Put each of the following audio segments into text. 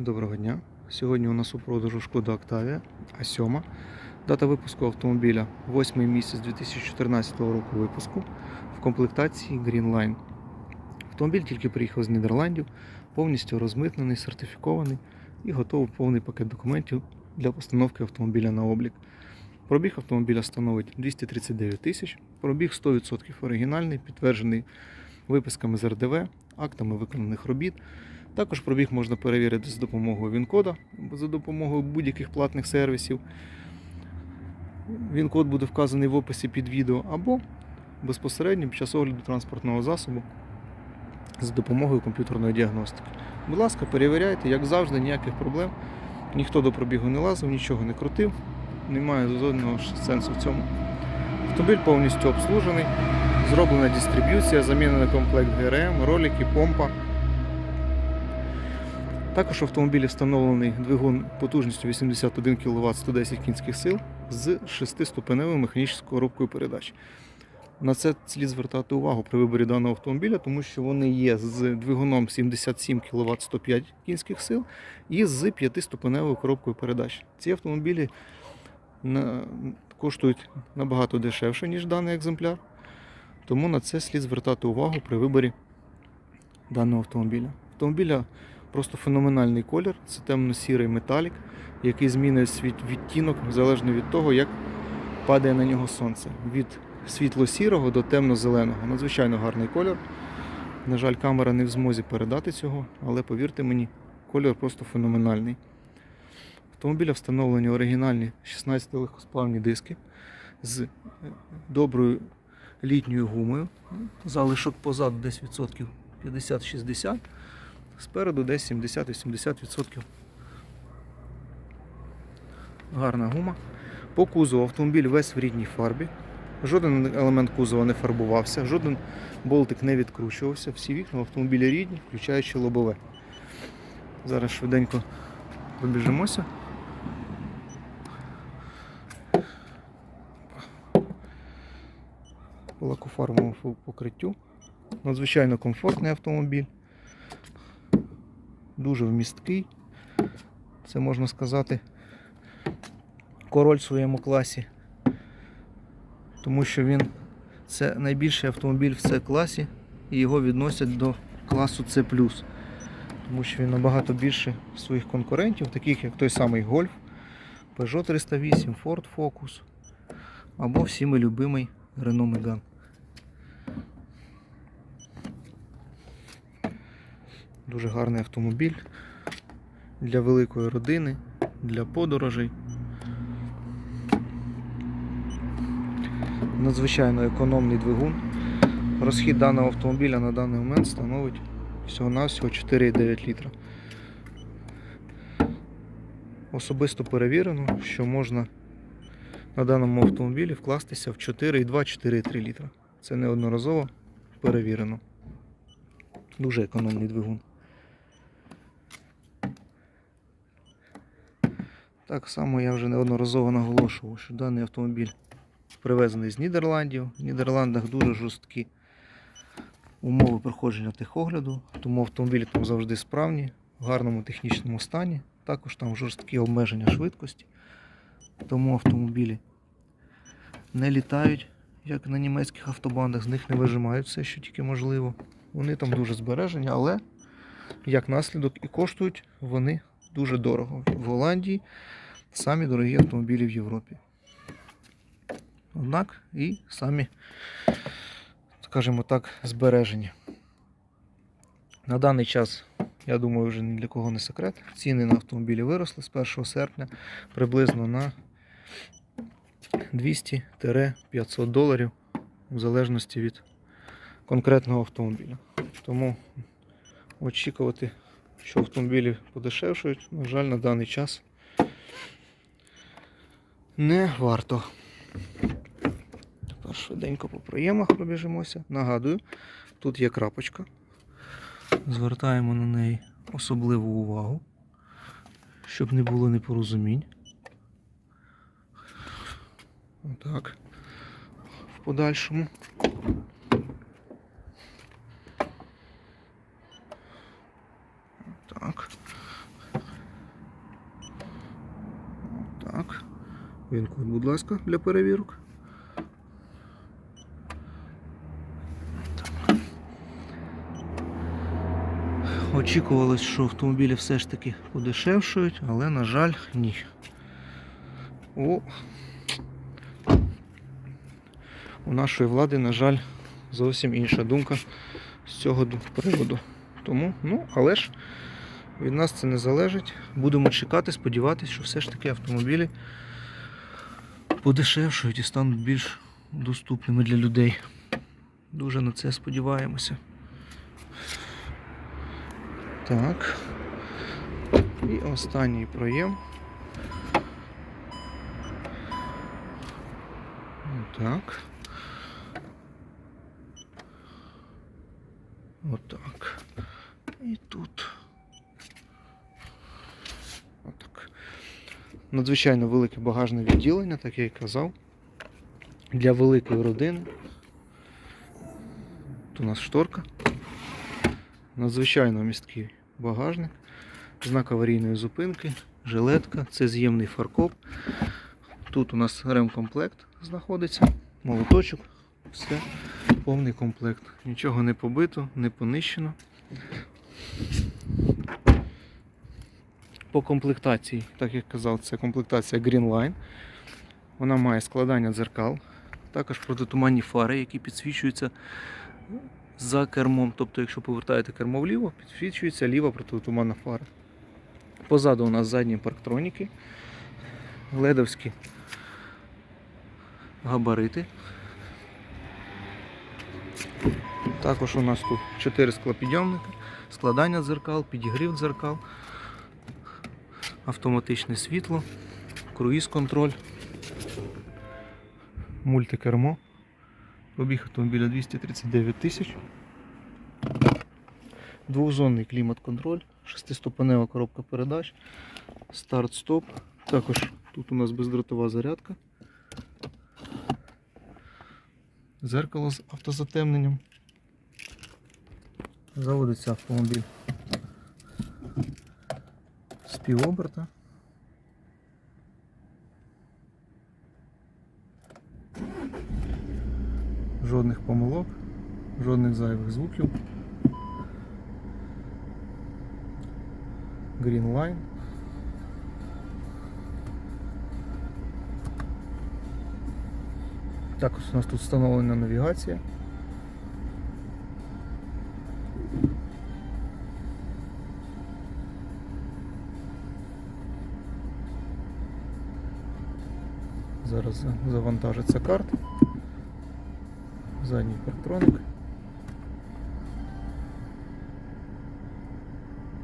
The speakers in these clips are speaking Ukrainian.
Доброго дня. Сьогодні у нас у продажу Шкода Octavia А7. Дата випуску автомобіля 8 місяць 2014 року випуску в комплектації Green. Автомобіль тільки приїхав з Нідерландів, повністю розмитнений, сертифікований і готовий повний пакет документів для постановки автомобіля на облік. Пробіг автомобіля становить 239 тисяч, пробіг 100% оригінальний, підтверджений виписками з РДВ, актами виконаних робіт. Також пробіг можна перевірити за допомогою ВІН-кода за допомогою будь-яких платних сервісів. ВІН-код буде вказаний в описі під відео або безпосередньо під час огляду транспортного засобу за допомогою комп'ютерної діагностики. Будь ласка, перевіряйте, як завжди, ніяких проблем. Ніхто до пробігу не лазив, нічого не крутив. Немає жодного сенсу в цьому. Автомобіль повністю обслужений, зроблена дистриб'юція, замінений комплект ГРМ, ролики, помпа. Також в автомобілі встановлений двигун потужністю 81 кВт 110 кінських сил з 6-ступеневою механічною коробкою передач. На це слід звертати увагу при виборі даного автомобіля, тому що вони є з двигуном 77 кВт 105 кінських сил і з 5-ступеневою коробкою передач. Ці автомобілі коштують набагато дешевше, ніж даний екземпляр, тому на це слід звертати увагу при виборі даного автомобіля. Автомобіля Просто феноменальний колір. Це темно-сірий металік, який змінює свій відтінок залежно від того, як падає на нього сонце. Від світло-сірого до темно-зеленого. Надзвичайно гарний колір. На жаль, камера не в змозі передати цього, але повірте мені, колір просто феноменальний. Автомобіля встановлені оригінальні 16 легкосплавні диски з е, доброю літньою гумою. Залишок позаду десь відсотків 50-60. Спереду десь 70-80%. Гарна гума. По кузову автомобіль весь в рідній фарбі. Жоден елемент кузова не фарбувався, жоден болтик не відкручувався. Всі вікна в автомобілі рідні, включаючи лобове. Зараз швиденько пробіжимося. По лакофарбовому покриттю. Надзвичайно комфортний автомобіль дуже вмісткий. Це можна сказати король в своєму класі. Тому що він це найбільший автомобіль в це класі і його відносять до класу С. Тому що він набагато більше своїх конкурентів, таких як той самий Golf, Peugeot 308, Ford Focus або всіми любимий Renault Megane. Дуже гарний автомобіль для великої родини, для подорожей. Надзвичайно економний двигун. Розхід даного автомобіля на даний момент становить всього-навсього 4,9 літра. Особисто перевірено, що можна на даному автомобілі вкластися в 4,2-4,3 літра. Це неодноразово перевірено. Дуже економний двигун. Так само я вже неодноразово наголошував, що даний автомобіль привезений з Нідерландів. В Нідерландах дуже жорсткі умови проходження техогляду, тому автомобілі там завжди справні, в гарному технічному стані. Також там жорсткі обмеження швидкості. Тому автомобілі не літають, як на німецьких автобандах, з них не вижимають все, що тільки можливо. Вони там дуже збережені, але як наслідок і коштують вони дуже дорого. В Голландії самі дорогі автомобілі в Європі. Однак і самі, скажімо так, збережені. На даний час, я думаю, вже ні для кого не секрет. Ціни на автомобілі виросли з 1 серпня приблизно на 200-500 доларів в залежності від конкретного автомобіля. Тому очікувати, що автомобілі подешевшують, на жаль, на даний час не варто. Тепер швиденько по проємах пробіжимося. Нагадую, тут є крапочка. Звертаємо на неї особливу увагу, щоб не було непорозумінь. Отак. В подальшому. Так. Він код, будь ласка, для перевірок. Очікувалось, що автомобілі все ж таки подешевшують, але, на жаль, ні. О, у нашої влади, на жаль, зовсім інша думка з цього приводу. Тому, ну, але ж від нас це не залежить. Будемо чекати, сподіватися, що все ж таки автомобілі подешевшують і стануть більш доступними для людей. Дуже на це сподіваємося. Так. І останній проєм. Так. Отак. І тут. Отак. Надзвичайно велике багажне відділення, так я і казав. Для великої родини. Тут у нас шторка. Надзвичайно місткий багажник. Знак аварійної зупинки, жилетка, це з'ємний фаркоп. Тут у нас ремкомплект знаходиться, молоточок, все, повний комплект. Нічого не побито, не понищено. По комплектації, так як казав, це комплектація Greenline. Вона має складання дзеркал, також протитуманні фари, які підсвічуються за кермом. Тобто, якщо повертаєте кермо вліво, підсвічується ліва протитуманна фара. Позаду у нас задні парктроніки, ледовські габарити. Також у нас тут 4 склопідйомники, складання дзеркал, підігрів дзеркал, автоматичне світло, круїз-контроль, мультикермо. Пробіг автомобіля 239 тисяч. Двохзонний клімат-контроль, шестиступенева коробка передач, старт-стоп. Також тут у нас бездротова зарядка. Зеркало з автозатемненням. Заводиться автомобіль півоберта. Жодних помилок, жодних зайвих звуків. Green Line. Також у нас тут встановлена навігація. Зараз завантажиться карта. Задній парктроник.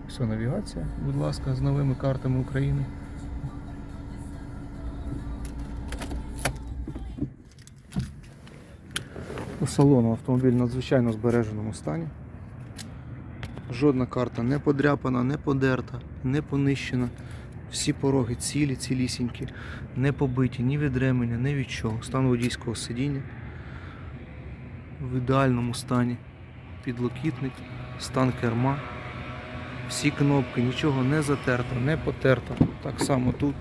Все, навігація, будь ласка, з новими картами України. По салону автомобіль в надзвичайно збереженому стані. Жодна карта не подряпана, не подерта, не понищена. Всі пороги цілі, цілісінькі, не побиті ні від ременя, ні від чого. Стан водійського сидіння в ідеальному стані. Підлокітник, стан керма. Всі кнопки, нічого не затерто, не потерто. Так само тут.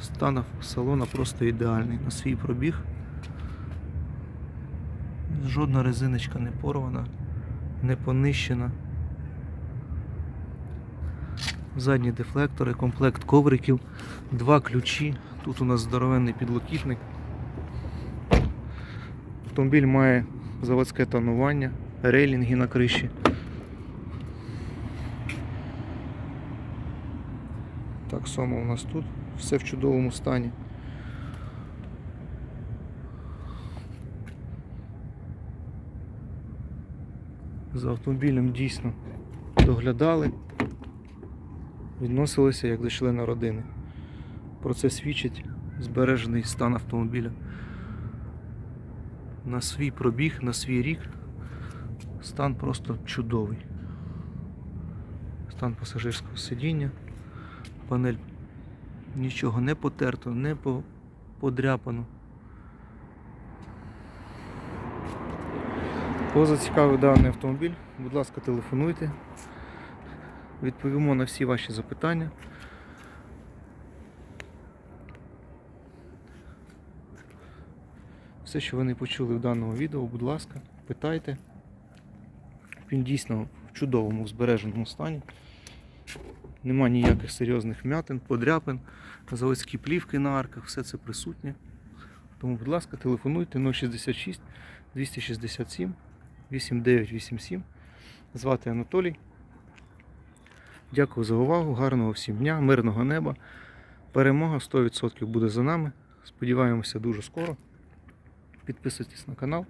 Стан салона просто ідеальний. На свій пробіг. Жодна резиночка не порвана, не понищена. Задні дефлектори, комплект ковриків, два ключі. Тут у нас здоровенний підлокітник. Автомобіль має заводське тонування, рейлінги на криші. Так само у нас тут все в чудовому стані. За автомобілем дійсно доглядали, відносилися як до члена родини. Про це свідчить збережений стан автомобіля. На свій пробіг, на свій рік стан просто чудовий. Стан пасажирського сидіння, панель нічого не потерто, не подряпано. Кого зацікавив даний автомобіль, будь ласка, телефонуйте відповімо на всі ваші запитання. Все, що ви не почули в даному відео, будь ласка, питайте. Він дійсно в чудовому збереженому стані. Нема ніяких серйозних м'ятин, подряпин, заводські плівки на арках, все це присутнє. Тому, будь ласка, телефонуйте 066 267 8987. Звати Анатолій. Дякую за увагу, гарного всім дня, мирного неба. Перемога 100% буде за нами. Сподіваємося дуже скоро. Підписуйтесь на канал.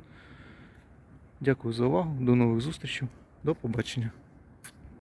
Дякую за увагу. До нових зустрічей. До побачення.